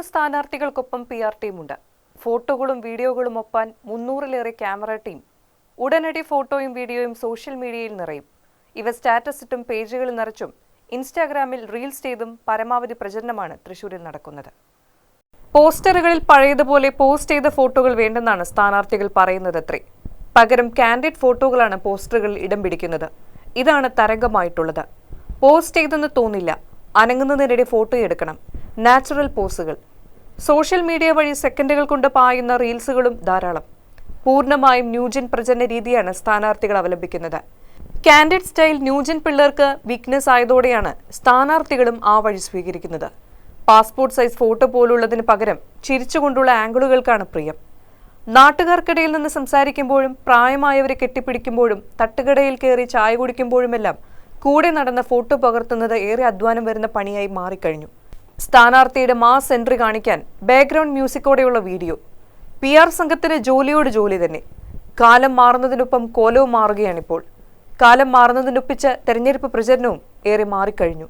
മൂന്ന് സ്ഥാനാർത്ഥികൾക്കൊപ്പം P R ടീമുണ്ട്. ഫോട്ടോകളും വീഡിയോകളും ഒപ്പാൻ മുന്നൂറിലേറെ ക്യാമറ ടീം. ഉടനടി ഫോട്ടോയും വീഡിയോയും സോഷ്യൽ മീഡിയയിൽ നിറയും. ഇവ സ്റ്റാറ്റസ് ഇട്ടും പേജുകളിൽ നിറച്ചും ഇൻസ്റ്റാഗ്രാമിൽ റീൽസ് ചെയ്തും പരമാവധി പ്രചരണമാണ് തൃശൂരിൽ നടക്കുന്നത്. പോസ്റ്ററുകളിൽ പഴയതുപോലെ പോസ്റ്റ് ചെയ്ത ഫോട്ടോകൾ വേണ്ടെന്നാണ് സ്ഥാനാർത്ഥികൾ പറയുന്നതത്രേ. പകരം കാൻഡിഡ് ഫോട്ടോകളാണ് പോസ്റ്ററുകളിൽ ഇടം പിടിക്കുന്നത്. ഇതാണ് തരംഗമായിട്ടുള്ളത്. പോസ്റ്റ് ചെയ്തെന്ന് തോന്നില്ല. അനങ്ങുന്നതിനിടെ ഫോട്ടോ എടുക്കണം. നാച്ചുറൽ പോസുകൾ. സോഷ്യൽ മീഡിയ വഴി സെക്കൻഡുകൾ കൊണ്ട് പായുന്ന റീൽസുകളും ധാരാളം. പൂർണമായും ന്യൂജൻ പ്രചരണ രീതിയാണ് സ്ഥാനാർത്ഥികൾ അവലംബിക്കുന്നത്. കാൻഡിഡ് സ്റ്റൈൽ ന്യൂജൻ പിള്ളേർക്ക് വീക്ക്നെസ് ആയതോടെയാണ് സ്ഥാനാർത്ഥികളും ആ വഴി സ്വീകരിക്കുന്നത്. പാസ്പോർട്ട് സൈസ് ഫോട്ടോ പോലുള്ളതിന് പകരം ചിരിച്ചുകൊണ്ടുള്ള ആംഗിളുകൾക്കാണ് പ്രിയം. നാട്ടുകാർക്കിടയിൽ നിന്ന് സംസാരിക്കുമ്പോഴും പ്രായമായവരെ കെട്ടിപ്പിടിക്കുമ്പോഴും തട്ടുകടയിൽ കയറി ചായ കുടിക്കുമ്പോഴുമെല്ലാം കൂടെ നടന്ന ഫോട്ടോ പകർത്തുന്നത് ഏറെ അധ്വാനം വരുന്ന പണിയായി മാറിക്കഴിഞ്ഞു. സ്ഥാനാർത്ഥിയുടെ മാസ് എൻട്രി കാണിക്കാൻ ബാക്ക്ഗ്രൗണ്ട് മ്യൂസിക്കോടെയുള്ള വീഡിയോ. പി ആർ സംഘത്തിന് ജോലിയോട് ജോലി തന്നെ. കാലം മാറുന്നതിനൊപ്പം കോലവും മാറുകയാണിപ്പോൾ. കാലം മാറുന്നതിനൊപ്പിച്ച് തെരഞ്ഞെടുപ്പ് പ്രചരണവും ഏറെ മാറിക്കഴിഞ്ഞു.